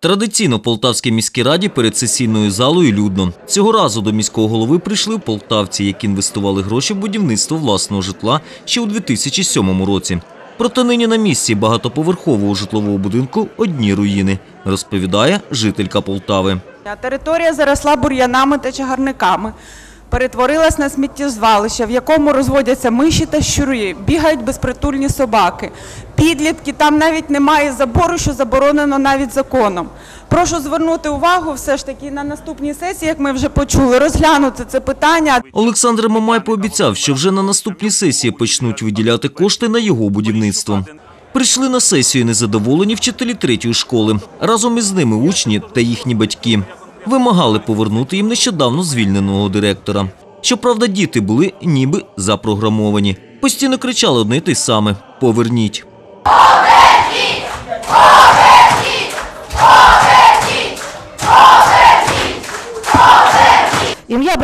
Традиційно Полтавській міській раді перед сесійною залою людно. Цього разу до міського голови прийшли полтавці, які інвестували гроші в будівництво власного житла ще у 2007 році. Проте нині на місці багатоповерхового житлового будинку одні руїни, розповідає жителька Полтави. Територія заросла бур'янами та чагарниками. Перетворилась на сміттєзвалище, в якому розводяться миші та щури, бігають безпритульні собаки. Підлітки, там навіть немає забору, що заборонено навіть законом. Прошу звернути увагу все ж таки на наступній сесії, як ми вже почули, розглянути це питання. Олександр Мамай пообіцяв, що вже на наступній сесії почнуть виділяти кошти на його будівництво. Прийшли на сесію незадоволені вчителі третьої школи. Разом із ними учні та їхні батьки. Вимагали повернути їм нещодавно звільненого директора. Щоправда, діти були ніби запрограмовані. Постійно кричали одне й те саме «Поверніть».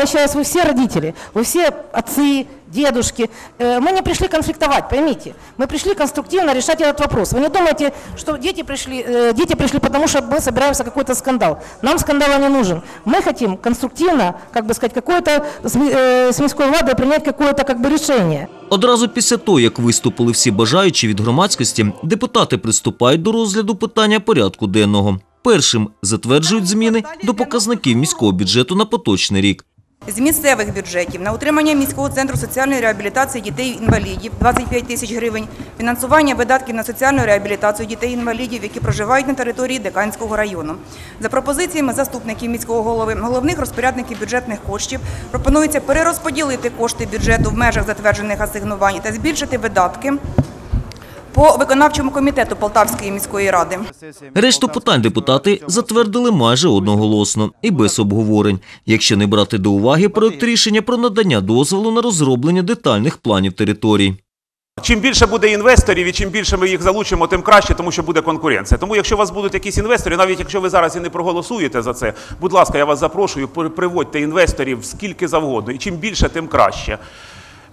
обращаюсь, вы все родители, вы все отцы, дедушки. Э, Мы не пришли конфликтовать, поймите. Мы пришли конструктивно решать этот вопрос. Вы не думайте, что дети пришли, э, дети пришли потому, что мы собираемся какой-то скандал. Нам скандала не нужен. Мы хотим конструктивно, как бы сказать, какое-то с ми- э, с мирской владой принять какое-то как бы решение. Одразу після того, як виступили всі бажаючі від громадськості, депутати приступають до розгляду питання порядку денного. Першим затверджують зміни до показників міського бюджету на поточний рік. З місцевих бюджетів на утримання міського центру соціальної реабілітації дітей-інвалідів 25 тисяч гривень, фінансування видатків на соціальну реабілітацію дітей-інвалідів, які проживають на території Деканського району. За пропозиціями заступників міського голови, головних розпорядників бюджетних коштів пропонується перерозподілити кошти бюджету в межах затверджених асигнувань та збільшити видатки по виконавчому комітету Полтавської міської ради. Решту питань депутати затвердили майже одноголосно і без обговорень, якщо не брати до уваги проект рішення про надання дозволу на розроблення детальних планів територій. Чим більше буде інвесторів і чим більше ми їх залучимо, тим краще, тому що буде конкуренція. Тому, якщо у вас будуть якісь інвестори, навіть якщо ви зараз і не проголосуєте за це, будь ласка, я вас запрошую, при- приводьте інвесторів скільки завгодно, і чим більше, тим краще.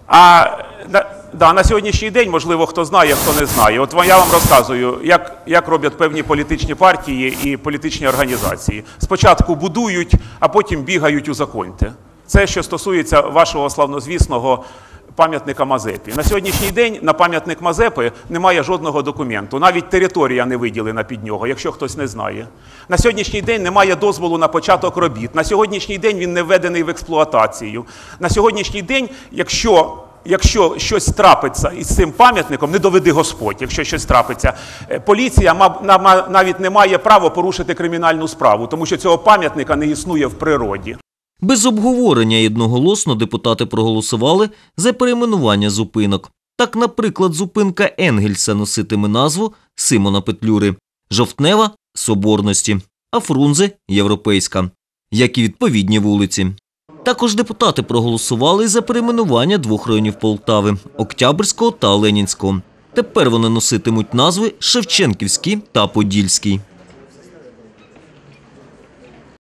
А на, да, на сьогоднішній день, можливо, хто знає, хто не знає. От я вам розказую, як, як роблять певні політичні партії і політичні організації. Спочатку будують, а потім бігають у законте. Це що стосується вашого славнозвісного пам'ятника Мазепі. На сьогоднішній день на пам'ятник Мазепи немає жодного документу. Навіть територія не виділена під нього, якщо хтось не знає. На сьогоднішній день немає дозволу на початок робіт. На сьогоднішній день він не введений в експлуатацію. На сьогоднішній день, якщо Якщо щось трапиться із цим пам'ятником, не доведи Господь, якщо щось трапиться, е, поліція навіть не має права порушити кримінальну справу, тому що цього пам'ятника не існує в природі. Без обговорення одноголосно депутати проголосували за перейменування зупинок. Так, наприклад, зупинка Енгельса носитиме назву Симона Петлюри, Жовтнева Соборності, а Фрунзе Європейська, як і відповідні вулиці. Також депутати проголосували за перейменування двох районів Полтави Октябрьського та Ленінського. Тепер вони носитимуть назви Шевченківський та Подільський.